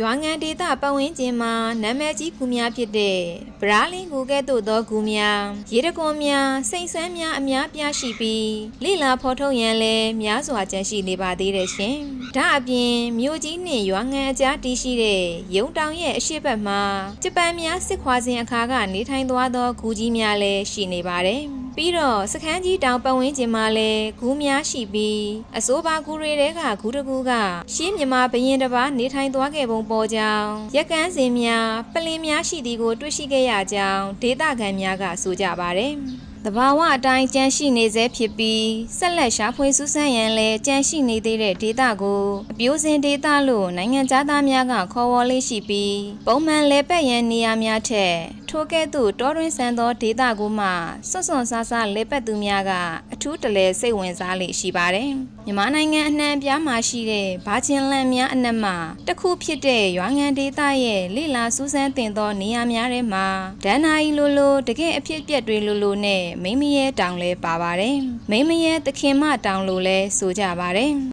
ရွာငံဒေသပတ်ဝန်းကျင်မှာနာမည်ကြီးကူများဖြစ်တဲ့ဗရာလင်းကူကဲ့သို့သောကူများရေတကွန်များစိတ်ဆန်းများအများပြားရှိပြီးလိလာဖော်ထုတ်ရန်လည်းများစွာကြန့်ရှိနေပါသေးတယ်ရှင်။ဒါအပြင်မြို့ကြီးနှင့်ရွာငံအကြားတည်ရှိတဲ့ရုံတောင်ရဲ့အရှိတ်ဘက်မှာဂျပန်များစစ်ခွာစဉ်အခါက နေထိုင်သွားသောကူကြီးများလည်းရှိနေပါတယ်။ ပြီးတော့စခန်းကြီးတောင်ပတ်ဝန်းကျင်မှာလည်းဂူးများရှိပြီးအစိုးပါဂူတွေကဂူးတကူကရှင်းမြမာဘရင်တစ်ပါးနေထိုင်သွားခဲ့ပုံပေါ်ကြောင်းရက်ကန်းစင်များပလင်များရှိသည်ကိုတွေ့ရှိခဲ့ရကြောင်းဒေသခံများကဆိုကြပါတယ်။တဘာဝအတိုင်းကြန့်ရှိနေစေဖြစ်ပြီးဆက်လက်ရှာဖွေစူးစမ်းရန်လဲကြန့်ရှိနေသေးတဲ့ဒေသကိုအပြိုးစင်ဒေသလို့နိုင်ငံသားများကခေါ်ဝေါ်လေးရှိပြီးပုံမှန်လဲပတ်ရန်နေရာများထက်ထိုကဲ့သို့တောတွင်ဆန်သောဒေသကိုမှစွန့်စွန့်ဆားဆားလဲပတ်သူများကအထူးတလဲစိတ်ဝင်စားလေရှိပါတယ်။မြန်မာနိုင်ငံအနှံ့အပြားမှာရှိတဲ့ဘာချင်းလန်များအနက်မှာတစ်ခုဖြစ်တဲ့ရွာငံဒေသရဲ့လိလာစူးစမ်းတင်သောနေရာများထဲမှာဒန်နာရီလိုလိုတကယ်အဖြစ်အပျက်တွေလိုလိုနဲ့မိမရဲတောင်လဲပါပါတယ်။မိမရဲသခင်မတောင်လိုလဲဆိုကြပါတယ်။